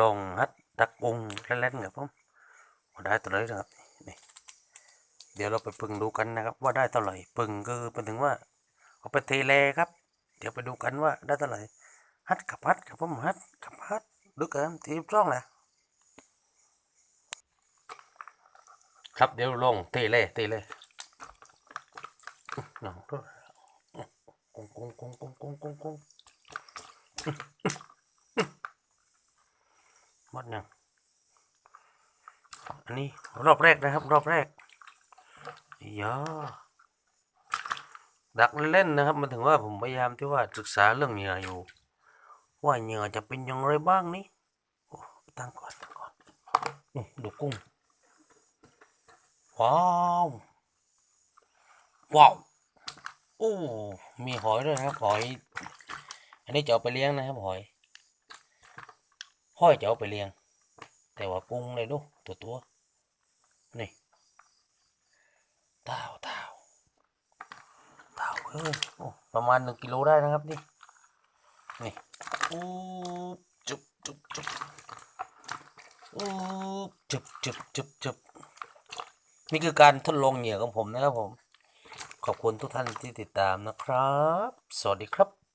ลองฮัดดักกุ้งเล่นๆครับผมได้ตัวไหนนะครับนี่เดี๋ยวเราไปปึงดูกันนะครับ ว่าได้เท่าไหร่ปึงคือเป็นถึงว่าเอาไปเทเลครับ เดี๋ยวไปดูกันว่าได้เท่าไหร่ฮัดกับฮัดครับผมฮัดกับฮัดดูกันทีมจ้องนะครับเดี๋ยวลงเทเลเทเลน้องด้วกุ้งกงกงกงกงกง กุ้งหมดยังอันนี้รอบแรกนะครับ รอบแรกยาดักเล่นนะครับ มันถึงว่าผมพยายามที่ว่าศึกษาเรื่องเหงื่ออยู่ ว่าเหงื่อจะเป็นอย่างไรบ้างนี่ตั้งก่อนตั้งก่อนดูกุ้งว้าวว้าวโอ้มีหอยด้วยครับหอย อันนี้จะเอาไปเลี้ยงนะครับหอย ห้อยจะเอาไปเลี้ยง แต่ว่ากุ้งเลยดูตัวตัวนี่เต่าเต่าเต่าเออโอ้ประมาณหนึ่งกิโลได้นะครับนี่นี่อู้จุบจุบจุบอู้จุบจุบจุบจุบนี่คือการทดลองเหยื่อของผมนะครับผม ขอบคุณทุกท่านที่ติดตามนะครับ สวัสดีครับ